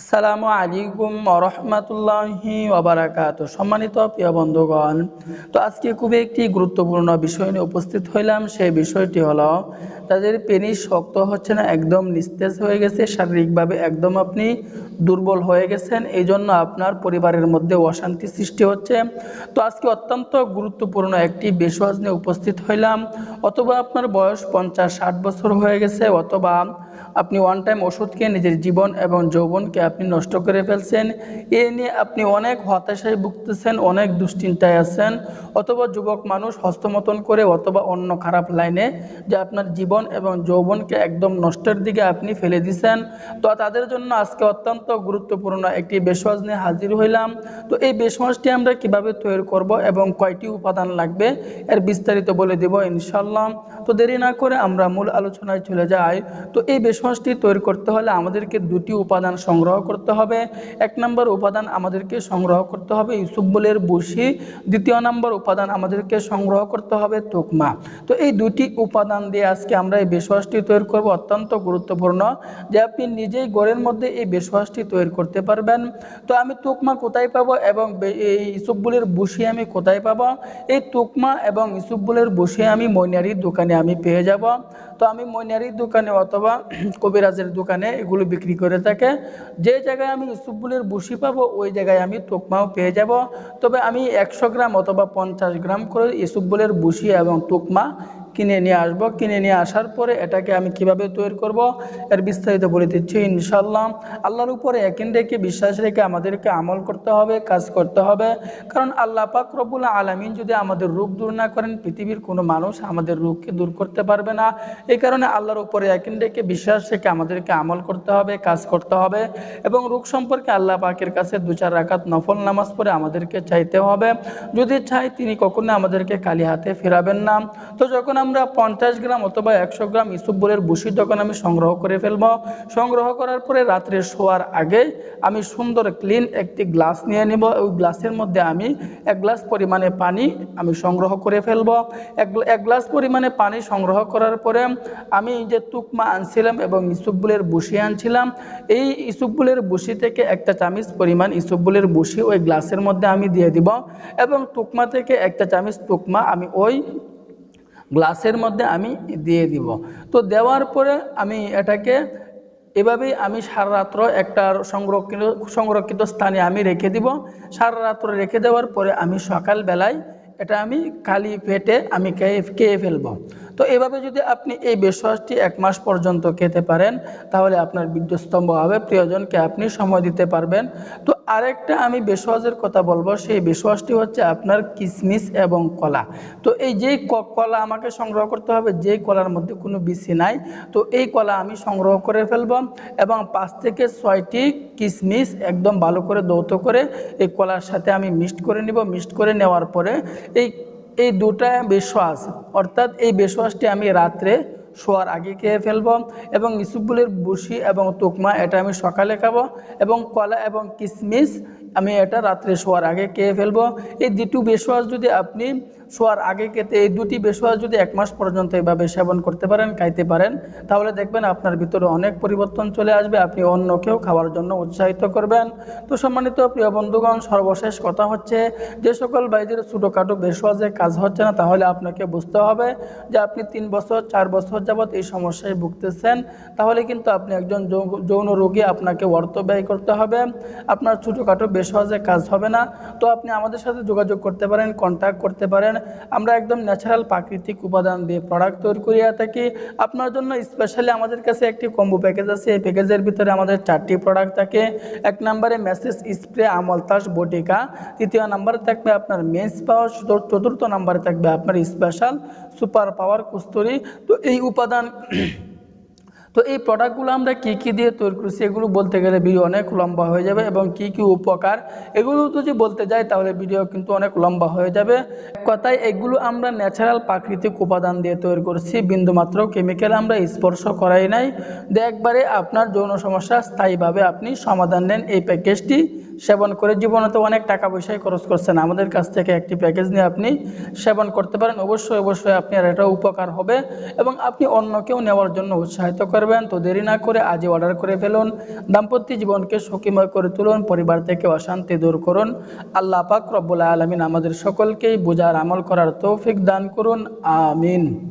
আসসালামু আলাইকুম রহমতুল্লাহি ওবরাকাত। সম্মানিত প্রিয় বন্ধুগণ, তো আজকে খুবই একটি গুরুত্বপূর্ণ বিষয় নিয়ে উপস্থিত হইলাম। সেই বিষয়টি হলো, তাদের পেনিস শক্ত হচ্ছে না, একদম নিস্তেজ হয়ে গেছে, শারীরিকভাবে একদম আপনি দুর্বল হয়ে গেছেন এই জন্য আপনার পরিবারের মধ্যে অশান্তি সৃষ্টি হচ্ছে। তো আজকে অত্যন্ত গুরুত্বপূর্ণ একটি বেশওয়াজ নিয়ে উপস্থিত হইলাম। অথবা আপনার বয়স পঞ্চাশ, ষাট বছর হয়ে গেছে, অথবা আপনি ওয়ান টাইম ওষুধ খেয়ে নিজের জীবন এবং যৌবনকে আপনি নষ্ট করে ফেলছেন। এ নিয়ে আপনি অনেক হতাশায় ভুগতেছেন, অনেক দুশ্চিন্তায় আছেন। অথবা যুবক মানুষ হস্তমতন করে অথবা অন্য খারাপ লাইনে যে আপনার জীবন এবং যৌবনকে একদম নষ্টের দিকে আপনি ফেলে দিছেন। তো তাদের জন্য আজকে অত্যন্ত গুরুত্বপূর্ণ একটি বেশওয়াজ নিয়ে হাজির হইলাম। তো এই বেশওয়াজটি আমরা কীভাবে তৈরি করব এবং কয়টি উপাদান লাগবে, এর বিস্তারিত বলে দেব ইনশাল্লাহ তো দেরি না করে আমরা মূল আলোচনায় চলে যাই। তো এই বেশমাসটি তৈরি করতে হলে আমাদেরকে দুটি উপাদান সংগ্রহ করতে হবে। এক নম্বর উপাদান আমাদেরকে সংগ্রহ করতে হবে ইউসুফবলের বসি দ্বিতীয় নম্বর উপাদান আমাদেরকে সংগ্রহ করতে হবে তোকমা। তো এই দুটি উপাদান দিয়ে আজকে আমরা এই বেশওয়াসটি তৈরি করব অত্যন্ত গুরুত্বপূর্ণ। যে আপনি নিজেই গড়ের মধ্যে এই বেশওয়াসটি তৈরি করতে পারবেন। তো আমি তোকমা কোথায় পাবো এবং এই ইসুফবুলের বসি আমি কোথায় পাবো? এই তোকমা এবং ইসুফবুলের বসি আমি মৈনারির দোকানে আমি পেয়ে যাব। তো আমি মৈনারির দোকানে অথবা কবিরাজের দোকানে এগুলো বিক্রি করে থাকে। যে জায়গায় আমি ইসুফবুলের বসি পাবো, ওই জায়গায় আমি তোকমাও পেয়ে যাব। তবে আমি একশো গ্রাম অথবা পঞ্চাশ গ্রাম করে ইসুফবুলের বসি এবং তোকমা কিনে নিয়ে আসব। কিনে নিয়ে আসার পরে এটাকে আমি কীভাবে তৈরি করব? এর বিস্তারিত বলে দিচ্ছি ইনশাল্লাহ আল্লাহর উপরে একিন রেখে বিশ্বাস রেখে আমাদেরকে আমল করতে হবে, কাজ করতে হবে। কারণ আল্লাহ পাক রব্বুল আলমিন যদি আমাদের রূপ দূর না করেন, পৃথিবীর কোনো মানুষ আমাদের রোগকে দূর করতে পারবে না। এই কারণে আল্লাহর উপরে একিন রেখে বিশ্বাস রেখে আমাদেরকে আমল করতে হবে, কাজ করতে হবে এবং রোগ সম্পর্কে আল্লাহ পাকের কাছে দু চার রাকাত নফল নামাজ পড়ে আমাদেরকে চাইতে হবে। যদি চাই তিনি কখনো আমাদেরকে খালি হাতে ফেরাবেন না। তো যখন আমরা পঞ্চাশ গ্রাম অথবা একশো গ্রাম ইসুফবুলের বুসি যখন আমি সংগ্রহ করে ফেলব, সংগ্রহ করার পরে রাত্রে শোয়ার আগে আমি সুন্দর ক্লিন একটি গ্লাস নিয়ে নিব। ওই গ্লাসের মধ্যে আমি এক গ্লাস পরিমাণে পানি আমি সংগ্রহ করে ফেলব। এক এক গ্লাস পরিমাণে পানি সংগ্রহ করার পরে আমি যে তুকমা আনছিলাম এবং ইসুফবুলের বুসি আনছিলাম, এই ইসুফবুলের বুসি থেকে একটা চামিচ পরিমাণ ইসুফবুলের বুসি ওই গ্লাসের মধ্যে আমি দিয়ে দিব এবং তুকমা থেকে একটা চামিচ তুকমা আমি ওই গ্লাসের মধ্যে আমি দিয়ে দিব। তো দেওয়ার পরে আমি এটাকে এভাবেই আমি সারা রাত্র একটা সংরক্ষিত সংরক্ষিত স্থানে আমি রেখে দিব। সারা রাত্র রেখে দেওয়ার পরে আমি সকালবেলায় এটা আমি কালি পেটে আমি খেয়ে খেয়ে ফেলব। তো এভাবে যদি আপনি এই বেশওয়াজটি এক মাস পর্যন্ত খেতে পারেন, তাহলে আপনার বিদ্যুৎস্তম্ভ হবে। প্রিয়জনকে আপনি সময় দিতে পারবেন। তো আরেকটা আমি বেশওয়াজের কথা বলব, সেই বেশওয়াজটি হচ্ছে আপনার কিসমিস এবং কলা। তো এই যেই কলা আমাকে সংগ্রহ করতে হবে যেই কলার মধ্যে কোনো বিসি নাই, তো এই কলা আমি সংগ্রহ করে ফেলব এবং পাঁচ থেকে ছয়টি কিসমিস একদম ভালো করে দৌত করে এই কলার সাথে আমি মিক্সড করে নিব। মিক্সড করে নেওয়ার পরে এই এই দুটা বিশ্বাস অর্থাৎ এই বিশ্বাসটি আমি রাত্রে শোয়ার আগে খেয়ে ফেলব এবং ইসুফুলের বুসি এবং তোকমা, এটা আমি সকালে খাব এবং কলা এবং কিশমিশ আমি এটা রাত্রে শোয়ার আগে খেয়ে ফেলব। এই দুটো বেশওয়াজ যদি আপনি শোয়ার আগে খেতে, এই দুটি বেশওয়াজ যদি এক মাস পর্যন্ত এভাবে সেবন করতে পারেন, খাইতে পারেন, তাহলে দেখবেন আপনার ভিতরে অনেক পরিবর্তন চলে আসবে। আপনি অন্যকেও খাওয়ার জন্য উৎসাহিত করবেন। তো সম্মানিত প্রিয় বন্ধুগণ, সর্বশেষ কথা হচ্ছে, যে সকল বাইদের ছোটোখাটো বেশওয়াজে কাজ হচ্ছে না, তাহলে আপনাকে বুঝতে হবে যে আপনি তিন বছর, চার বছর যাবৎ এই সমস্যায় ভুগতেছেন। তাহলে কিন্তু আপনি একজন যৌন রোগী, আপনাকে অর্থ ব্যয় করতে হবে। আপনার ছোটোখাটো বেশওয়াজে কাজ হবে না। তো আপনি আমাদের সাথে যোগাযোগ করতে পারেন কন্ট্যাক্ট করতে পারেন। আমরা একদম ন্যাচারাল প্রাকৃতিক উপাদান দিয়ে প্রোডাক্ট তৈরি করিয়া থাকি। আপনার জন্য স্পেশালি আমাদের কাছে একটি কম্বো প্যাকেজ আছে। এই প্যাকেজের ভিতরে আমাদের চারটি প্রোডাক্ট থাকে। এক নম্বরে মেসেজ স্প্রে আমলতাস বটিকা তৃতীয় নম্বরে থাকবে আপনার মেন্স পাওয়ার চতুর্থ নম্বরে থাকবে আপনার স্পেশাল সুপার পাওয়ার কুস্তরি। তো এই উপাদান তো এই প্রোডাক্টগুলো আমরা কী কী দিয়ে তৈরি করছি এগুলো বলতে গেলে ভিডিও অনেক লম্বা হয়ে যাবে এবং কি কি উপকার এগুলো যদি বলতে যাই তাহলে ভিডিও কিন্তু অনেক লম্বা হয়ে যাবে। কথায় এগুলো আমরা ন্যাচারাল প্রাকৃতিক উপাদান দিয়ে তৈরি করছি, বিন্দুমাত্র কেমিক্যাল আমরা স্পর্শ করাই নাই। একবারে আপনার যৌন সমস্যা স্থায়ীভাবে আপনি সমাধান নেন এই প্যাকেজটি সেবন করে জীবনে তো অনেক টাকা পয়সাই খরচ করছেন। আমাদের কাছ থেকে একটি প্যাকেজ নিয়ে আপনি সেবন করতে পারেন। অবশ্যই অবশ্যই আপনার এটা উপকার হবে এবং আপনি অন্যকেও নেওয়ার জন্য উৎসাহিত করবেন। তো দেরি না করে আজই অর্ডার করে ফেলুন। দাম্পত্য জীবনকে সুখীময় করে তুলুন। পরিবার থেকে অশান্তি দূর করুন। আল্লাহ পাক রব্বুল আলমিন আমাদের সকলকেই বোঝার আমল করার তৌফিক দান করুন। আমিন।